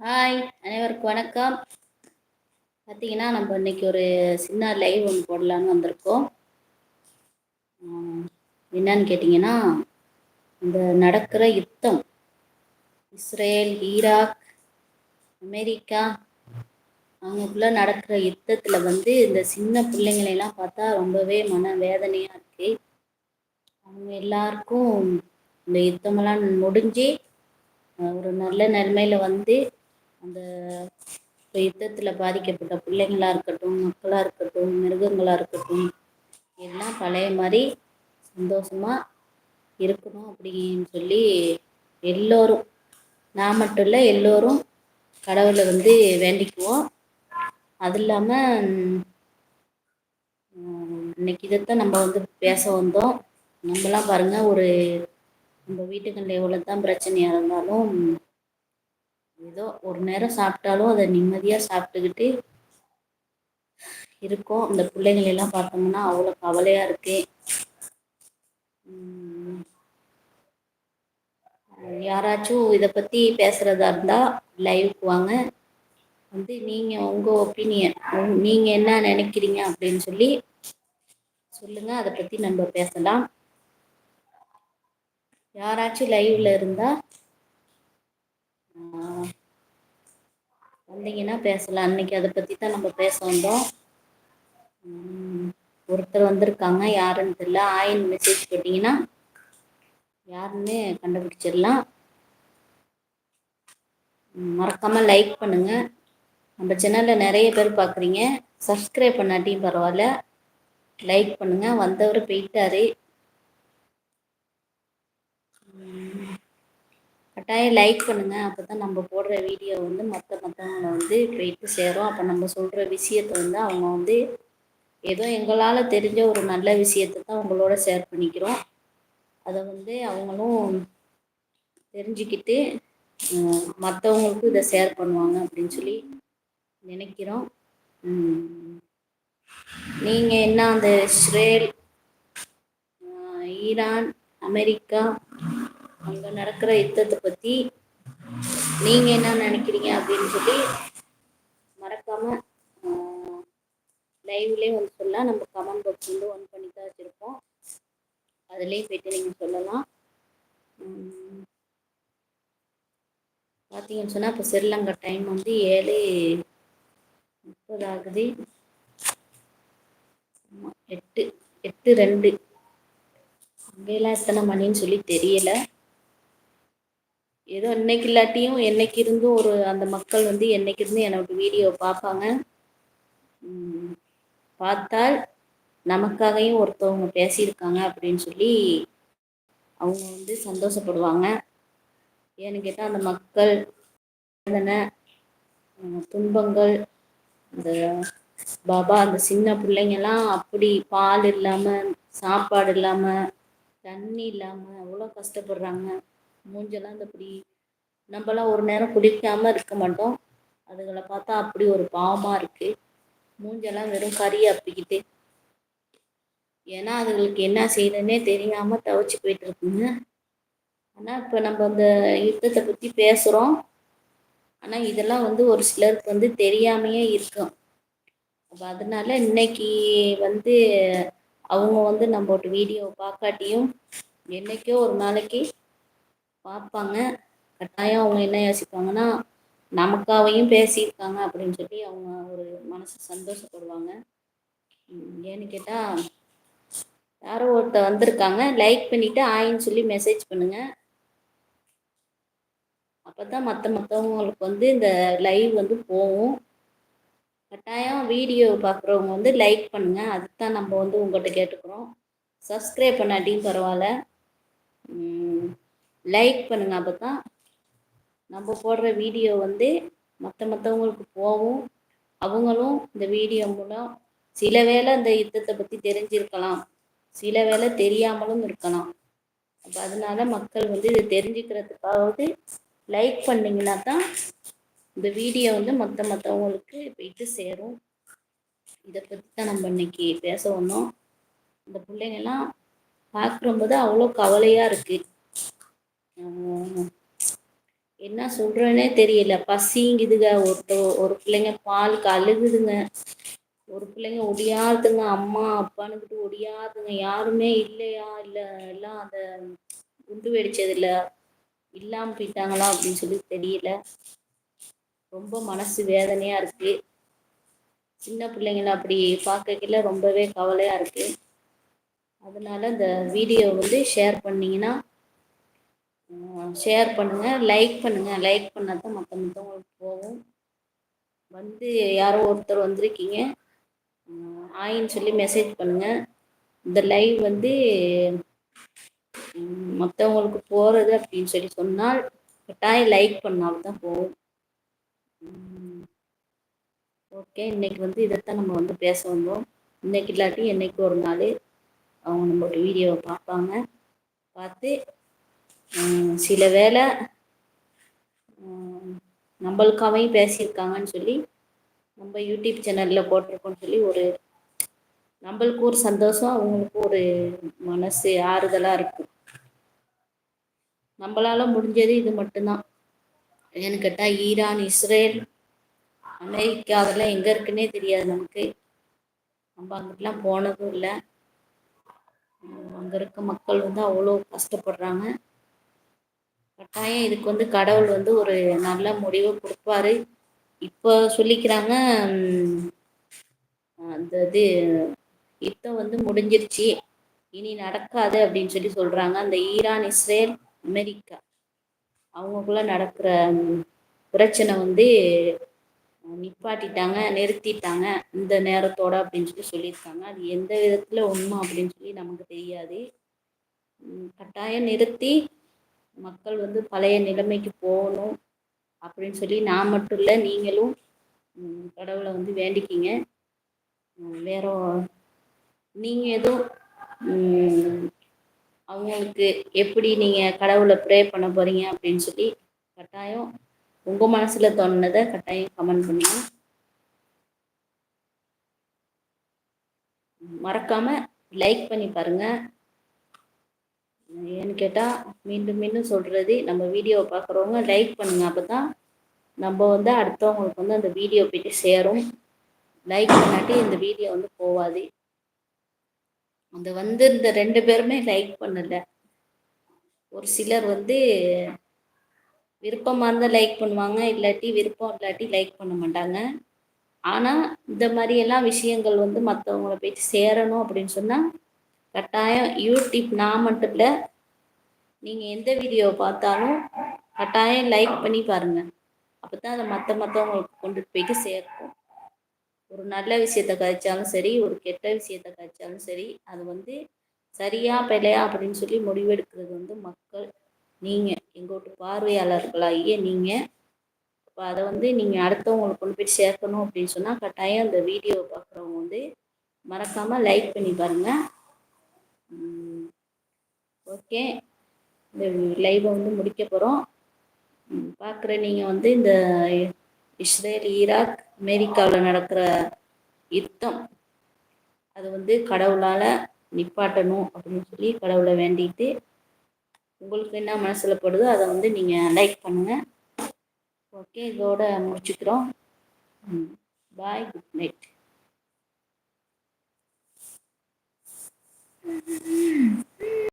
Hi அனைவருக்கும் வணக்கம். பார்த்தீங்கன்னா நம்ம இன்னைக்கு ஒரு சின்ன லைவ் ஒன்று போடலான்னு வந்திருக்கோம். என்னன்னு கேட்டிங்கன்னா இந்த நடக்கிற யுத்தம் இஸ்ரேல் ஈராக் அமெரிக்கா அவங்களுக்குள்ள நடக்கிற யுத்தத்தில் வந்து இந்த சின்ன பிள்ளைங்களையெல்லாம் பார்த்தா ரொம்பவே மன வேதனையாக இருக்கு. அவங்க எல்லாருக்கும் இந்த யுத்தமெல்லாம் முடிஞ்சு ஒரு நல்ல நிலைமையில வந்து அந்த யுத்தத்தில் பாதிக்கப்பட்ட பிள்ளைங்களா இருக்கட்டும் மக்களாக இருக்கட்டும் மிருகங்களாக இருக்கட்டும் எல்லாம் பழைய மாதிரி சந்தோஷமாக இருக்கணும் அப்படின்னு சொல்லி எல்லோரும் நான் மட்டும் இல்லை எல்லோரும் கடவுளை வந்து வேண்டிக்குவோம். அது இல்லாமல் இன்னைக்கு இதைத்தான் நம்ம வந்து பேச வந்தோம். நம்மலாம் பாருங்க ஒரு நம்ம வீட்டுகளில் எவ்வளோ தான் பிரச்சனையாக இருந்தாலும் ஏதோ ஒரு நேரம் சாப்பிட்டாலும் அதை நிம்மதியாக சாப்பிட்டுக்கிட்டு இருக்கோம். இந்த பிள்ளைங்களை எல்லாம் பார்த்தோம்னா அவ்வளோ கவலையாக இருக்கு. யாராச்சும் இதை பற்றி பேசுகிறதா இருந்தால் லைவுக்கு வாங்க. வந்து நீங்கள் உங்கள் ஒப்பீனியன் நீங்கள் என்ன நினைக்கிறீங்க அப்படின்னு சொல்லி சொல்லுங்கள் அதை பற்றி நம்ம பேசலாம். யாராச்சும் லைவ்ல இருந்தால் வந்தீங்கன்னா பேசலாம் அன்னைக்கு அதை பற்றி தான் நம்ம பேச வந்தோம். ஒருத்தர் வந்திருக்காங்க. யாருன்னு தெரியல. ஆயின் மெசேஜ் போட்டிங்கன்னா யாருன்னு கண்டுபிடிச்சிடலாம். மறக்காமல் மறக்காம லைக் பண்ணுங்க. நம்ம சேனல்ல நிறைய பேர் பார்க்குறீங்க சப்ஸ்கிரைப் பண்ணாட்டியும் பரவாயில்ல. லைக் பண்ணுங்க. வந்தவர் போயிட்டாரு. கட்டாயம் லைக் பண்ணுங்க. அப்போ தான் நம்ம போடுற வீடியோ வந்து மற்ற மற்றவங்களை வந்து போயிட்டு சேரும். அப்போ நம்ம சொல்கிற விஷயத்தை வந்து அவங்க வந்து ஏதோ எங்களால் தெரிஞ்ச ஒரு நல்ல விஷயத்தை தான் உங்களோட ஷேர் பண்ணிக்கிறோம். அதை வந்து அவங்களும் தெரிஞ்சுக்கிட்டு மற்றவங்களுக்கும் இதை ஷேர் பண்ணுவாங்க அப்படின்னு சொல்லி நினைக்கிறோம். நீங்கள் என்ன அந்த இஸ்ரேல் ஈரான் அமெரிக்கா அங்கே நடக்கிற யுத்தத்தை பற்றி நீங்கள் என்ன நினைக்கிறீங்க அப்படின்னு சொல்லி மறக்காமல் லைவ்லேயே வந்து சொல்லலாம். நம்ம கமெண்ட் பாக்ஸ் வந்து ஒன் பண்ணி தான் வச்சுருப்போம் அதுலேயும் போயிட்டு நீங்கள் சொல்லலாம். உம் பார்த்தீங்கன்னு சொன்னால் இப்போ ஸ்ரீலங்கா டைம் வந்து ஏழு முப்பது ஆகுது. எட்டு எட்டு ரெண்டு. அங்கெல்லாம் எத்தனை மணின்னு சொல்லி தெரியல. ஏதோ இன்னைக்கு இல்லாட்டியும் என்னைக்கு இருந்தும் ஒரு அந்த மக்கள் வந்து என்னைக்கு இருந்து என்னோட வீடியோ பார்ப்பாங்க. பார்த்தால் நமக்காகவும் ஒருத்தவங்க பேசியிருக்காங்க அப்படின்னு சொல்லி அவங்க வந்து சந்தோஷப்படுவாங்க. ஏன்னு கேட்டால் அந்த மக்கள் வேதனை துன்பங்கள் இந்த பாபா அந்த சின்ன பிள்ளைங்கெல்லாம் அப்படி பால் இல்லாமல் சாப்பாடு இல்லாமல் தண்ணி இல்லாமல் அவ்வளோ கஷ்டப்படுறாங்க. மூஞ்செல்லாம் இந்த இப்படி நம்மலாம் ஒரு நேரம் குடிக்காமல் இருக்க மாட்டோம். அதுகளை பார்த்தா அப்படி ஒரு பாவமாக இருக்குது மூஞ்செல்லாம் வெறும் கறி அப்பிக்கிட்டு. ஏன்னா அதுகளுக்கு என்ன செய்யணுன்னே தெரியாமல் தவிச்சு போயிட்டு இருக்குங்க. ஆனால் இப்போ நம்ம அந்த யுத்தத்தை பற்றி பேசுகிறோம் ஆனால் இதெல்லாம் வந்து ஒரு சிலருக்கு வந்து தெரியாமையே இருக்கும் அப்போ அதனால இன்னைக்கு வந்து அவங்க வந்து நம்மளோட வீடியோ பார்க்காட்டியும் என்னைக்கோ ஒரு நாளைக்கு பார்ப்பாங்க. கட்டாயம் அவங்க என்ன யோசிப்பாங்கன்னா நமக்காவையும் பேசியிருக்காங்க அப்படின்னு சொல்லி அவங்க ஒரு மனசு சந்தோஷப்படுவாங்க. ஏன்னு கேட்டால் யாரோ ஒருத்தர் வந்திருக்காங்க. லைக் பண்ணிவிட்டு ஆயின்னு சொல்லி மெசேஜ் பண்ணுங்கள் அப்போ தான் மற்ற மற்றவங்களுக்கு வந்து இந்த லைவ் வந்து போகும். கட்டாயம் வீடியோ பார்க்குறவங்க வந்து லைக் பண்ணுங்கள் அதுதான் நம்ம வந்து உங்கள்கிட்ட கேட்டுக்கிறோம். சப்ஸ்கிரைப் பண்ணாட்டியும் பரவாயில்ல. லைக் பண்ணுங்க அப்போ தான் நம்ம போடுற வீடியோ வந்து மற்ற மற்றவங்களுக்கு போகும் அவங்களும் இந்த வீடியோ மூலம் சில வேளை இந்த யுத்தத்தை பற்றி தெரிஞ்சிருக்கலாம். சில வேளை தெரியாமலும் இருக்கலாம். அப்போ அதனால மக்கள் வந்து இதை தெரிஞ்சுக்கிறதுக்காவது லைக் பண்ணிங்கன்னா தான் இந்த வீடியோ வந்து மற்ற மற்றவங்களுக்கு போயிட்டு சேரும். இதை பற்றி தான் நம்ம இன்னைக்கு பேச வந்தோம். இந்த பிள்ளைங்கெல்லாம் பார்க்கும்போது அவ்வளோ கவலையாக இருக்குது என்ன சொல்கிறேனே தெரியல. பசிங்குதுங்க. ஒரு ஒரு பிள்ளைங்க பாலுக்கு அழுகுதுங்க ஒரு பிள்ளைங்க ஒடியாதுங்க. அம்மா அப்பானுக்கிட்டு ஒடியாதுங்க. யாருமே இல்லையா? இல்லை எல்லாம் அந்த குண்டு வெடிச்சதில்ல இல்லாமல் போயிட்டாங்களா அப்படின்னு சொல்லி தெரியல. ரொம்ப மனசு வேதனையாக இருக்குது சின்ன பிள்ளைங்கள அப்படி பார்க்கல ரொம்பவே கவலையாக இருக்குது அதனால் இந்த வீடியோ வந்து ஷேர் பண்ணிங்கன்னா ஷேர் பண்ணுங்கள் லைக் பண்ணுங்கள் லைக் பண்ணால் தான் மற்ற மற்றவங்களுக்கு போகும். வந்து யாரோ ஒருத்தர் வந்திருக்கீங்க. ஆயின்னு சொல்லி மெசேஜ் பண்ணுங்கள் இந்த லைவ் வந்து மற்றவங்களுக்கு போகிறது அப்படின்னு சொல்லி சொன்னால் கட்டாயம் லைக் பண்ணால் தான் போகும் ஓகே இன்னைக்கு வந்து இதைத்தான் நம்ம வந்து பேச வந்தோம். இன்னைக்கு இல்லாட்டி என்னைக்கு ஒரு நாள் அவங்க நம்மளோட வீடியோவை பார்ப்பாங்க. பார்த்து சில வேலை நம்மளுக்காகவும் பேசியிருக்காங்கன்னு சொல்லி நம்ம யூடியூப் சேனலில் போட்டிருக்கோன்னு சொல்லி ஒரு நம்மளுக்கு ஒரு சந்தோஷம் அவங்களுக்கு ஒரு மனசு ஆறுதலாக இருக்கும். நம்மளால் முடிஞ்சது இது மட்டும்தான். ஏன்னு கேட்டால் ஈரான் இஸ்ரேல் அமெரிக்கா அதெல்லாம் எங்கே இருக்குன்னே தெரியாது நமக்கு. நம்ம அங்கிட்டலாம் போனதும் இல்லை. அங்கே இருக்க மக்கள் வந்து அவ்வளோ கஷ்டப்படுறாங்க. கட்டாயம் இதுக்கு வந்து கடவுள் வந்து ஒரு நல்ல முடிவை கொடுப்பாரு? இப்போ சொல்லிக்கிறாங்க அந்த இது யுத்தம் வந்து முடிஞ்சிருச்சு இனி நடக்காது அப்படின்னு சொல்லி சொல்கிறாங்க அந்த ஈரான் இஸ்ரேல் அமெரிக்கா அவங்களுக்குள்ள நடக்கிற பிரச்சனை வந்து நிப்பாட்டிட்டாங்க நிறுத்திட்டாங்க இந்த நேரத்தோட அப்படின்னு சொல்லி சொல்லியிருக்காங்க. அது எந்த விதத்தில் உண்மை அப்படின்னு சொல்லி நமக்கு தெரியாது. கட்டாயம் நிறுத்தி மக்கள் வந்து பழைய நிலைமைக்கு போகணும் அப்படின்னு சொல்லி நான் மட்டும் இல்லை நீங்களும் கடவுளை வந்து வேண்டிக்கிங்க. வேற நீங்கள் எதுவும் அவங்களுக்கு எப்படி நீங்கள் கடவுளை ப்ரே பண்ண போகிறீங்க அப்படின்னு சொல்லி கட்டாயம் உங்கள் மனசில் தோணுனதை கட்டாயம் கமெண்ட் பண்ணுங்க. மறக்காமல் லைக் பண்ணி பாருங்கள் ஏன்னு கேட்டால் மீண்டும் மீண்டும் சொல்கிறது நம்ம வீடியோவை பார்க்குறவங்க லைக் பண்ணுங்க. அப்போ தான் நம்ம வந்து அடுத்தவங்களுக்கு வந்து அந்த வீடியோ போயிட்டு சேரும். லைக் பண்ணாட்டி இந்த வீடியோ வந்து போகாது அந்த வந்து இந்த ரெண்டு பேருமே லைக் பண்ணலை. ஒரு சிலர் வந்து விருப்பமாக இருந்தால் லைக் பண்ணுவாங்க இல்லாட்டி விருப்பம் இல்லாட்டி லைக் பண்ண மாட்டாங்க. ஆனால் இந்த மாதிரியெல்லாம் விஷயங்கள் வந்து மற்றவங்கள போயிட்டு சேரணும் அப்படின்னு சொன்னால் கட்டாயம் யூடியூப் நான் மட்டும் இல்லை நீங்கள் எந்த வீடியோ பார்த்தாலும் கட்டாயம் லைக் பண்ணி பாருங்கள் அப்போ தான் அதை மற்ற மற்றவங்களுக்கு கொண்டு போயிட்டு சேர்க்கும். ஒரு நல்ல விஷயத்த கதைச்சாலும் சரி ஒரு கெட்ட விஷயத்த கதைச்சாலும் சரி அது வந்து சரியா பிழையா அப்படின்னு சொல்லி முடிவெடுக்கிறது வந்து மக்கள் நீங்கள் எங்கோட்டு பார்வையாளர்களாகிய நீங்கள் இப்போ அதை வந்து நீங்கள் அடுத்தவங்களுக்கு கொண்டு போய் சேர்க்கணும் அப்படின்னு சொன்னால் கட்டாயம் அந்த வீடியோவை பார்க்குறவங்க வந்து மறக்காமல் லைக் பண்ணி பாருங்கள் ஓகே இந்த லைவை வந்து முடிக்க போகிறோம் பார்க்குற நீங்கள் வந்து இந்த இஸ்ரேல் ஈராக் அமெரிக்காவில் நடக்கிற யுத்தம் அது வந்து கடவுளால் நிப்பாட்டணும் அப்படின்னு சொல்லி கடவுளை வேண்டிட்டு உங்களுக்கு என்ன மனசில் படுதோ அதை வந்து நீங்கள் லைக் பண்ணுங்கள் ஓகே இதோட முடிச்சுக்கிறோம். Bye good night Mm-hmm.